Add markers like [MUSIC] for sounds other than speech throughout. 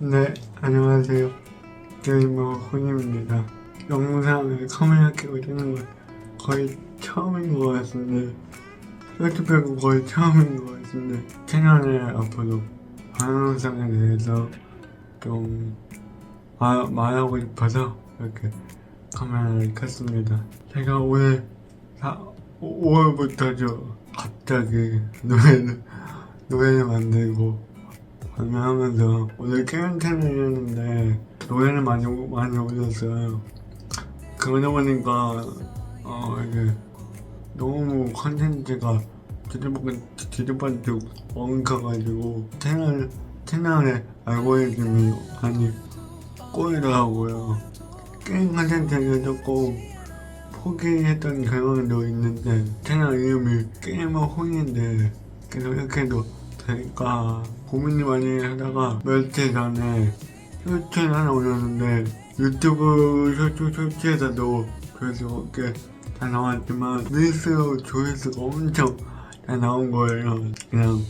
네, 안녕하세요. 게이머 훈입니다. 영상을 카메라 켜고 찍는 건 거의 처음인 것 같은데, 유튜브가 거의 처음인 것 같은데, 채널에 앞으로 방송상에 대해서 좀 말, 말하고 싶어서 이렇게 카메라를 켰습니다. 제가 올해 5월부터 저 갑자기 노래를, 노래를 만들고 발매하면서 오늘 게임 채널이었는데 노래를 많이 오- 많이 올렸어요. 그러다 보니까 어 이게 너무 컨텐츠가 뒤집어 뒤집어지고 엉켜가지고 채널 채널의 알고리즘이 많이 꼬이더라고요. 게임 컨텐츠를 조금 포기했던 경향도 있는데 채널 이름이 게이머 혼인데 계속 이렇게 해 도 될까 고민을 많이 하다가 며칠 전에 쇼츠를 하나 올렸는데 유튜브 쇼츠 쇼츠에서도 그래서 이렇게 다 나왔지만 릴스로 조회수가 엄청 잘 나온 거예요 그냥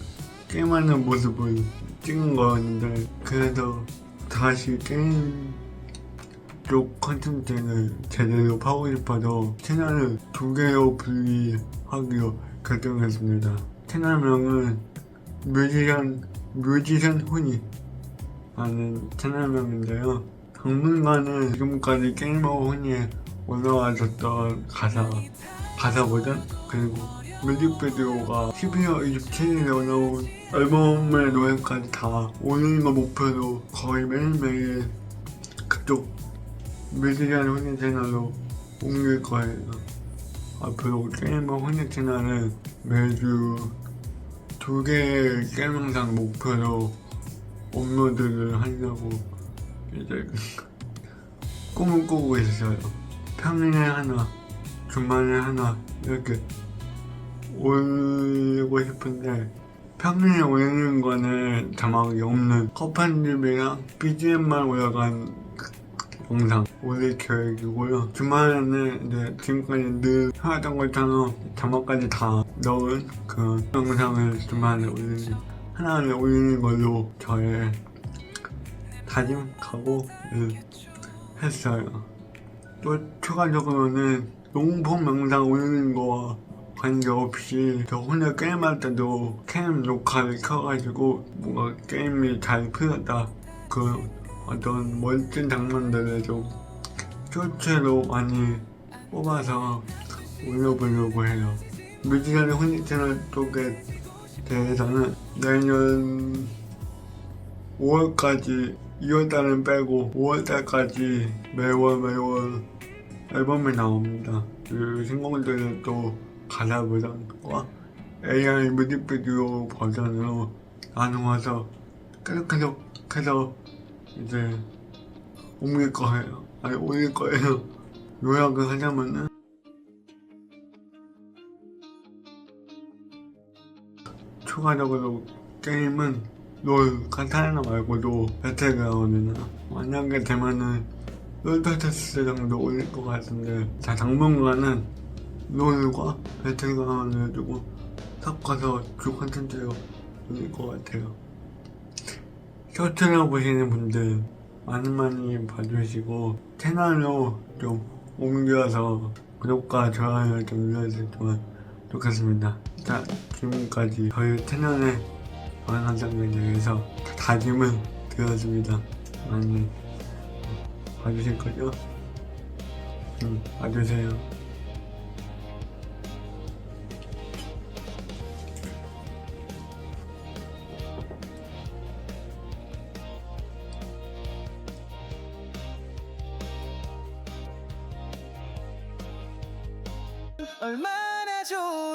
게임하는 모습을 찍은 거였는데 그래서 다시 게임 쪽 컨텐츠를 제대로 파고 싶어서 채널을 두 개로 분리하기로 결정했습니다. 채널명은 뮤지션, 뮤지션 훈이 라는 채널명인데요. 당분간은 지금까지 게이머 훈이에 올라와줬던 가사, 가사 버전, 그리고 뮤직비디오가 12월 27일에 올라온 앨범의 노래까지 다거 목표로 거의 매일매일 그쪽 뮤지션 훈이 채널로 옮길 거예요. 앞으로 게이머 훈이 채널은 매주 두 개의 게임 영상 목표로 업로드를 하려고 이제 꿈을 꾸고 있어요. 평일에 하나, 주말에 하나 이렇게 올리고 싶은데 평일에 올리는 거는 자막이 없는 컷판집이랑 BGM만 올라간 영상 올릴 계획이고요. 주말에는 이제 지금까지 늘 해왔던 것처럼 자막까지 다 넣은 그 영상을 주말에 올리는 하나를 올리는 걸로 저의 다짐 각오를 했어요. 또 추가적으로는 농폼 영상 올리는 거와 관계없이 저 혼자 게임할 때도 캠 녹화를 켜가지고 뭔가 게임이 잘 풀렸다 그 어떤 멋진 장면들을 좀 쇼츠로 많이 뽑아서 올려보려고 해요. 뮤지컬 혼이 채널 쪽에 대해서는 내년 5월까지 2월달은 빼고 5월달까지 매월 매월 앨범이 나옵니다. 그 신곡들은 또 가사 버전과 AI 뮤직비디오 버전으로 나누어서 계속 계속 해서 이제 옮길 거예요. 아니 올릴 거예요. [LAUGHS] 요약을 하자면은 추가적으로 게임은 롤 카타리나 말고도 배틀그라운드나 만약에 되면은 롤터체스 정도 올릴 것 같은데 자 당분간은 롤과 배틀그라운드를 조금 섞어서 주 컨텐츠로 올릴 것 같아요 쇼츠를 보시는 분들 많이 많이 봐주시고 채널로 좀 옮겨서 구독과 좋아요 좀 눌러주시면 좋겠습니다. 자 지금까지 저희 채널의 방향성에 대해서 다짐을 드렸습니다. 많이 봐주실 거죠? 음, 봐주세요. 얼마나 좋아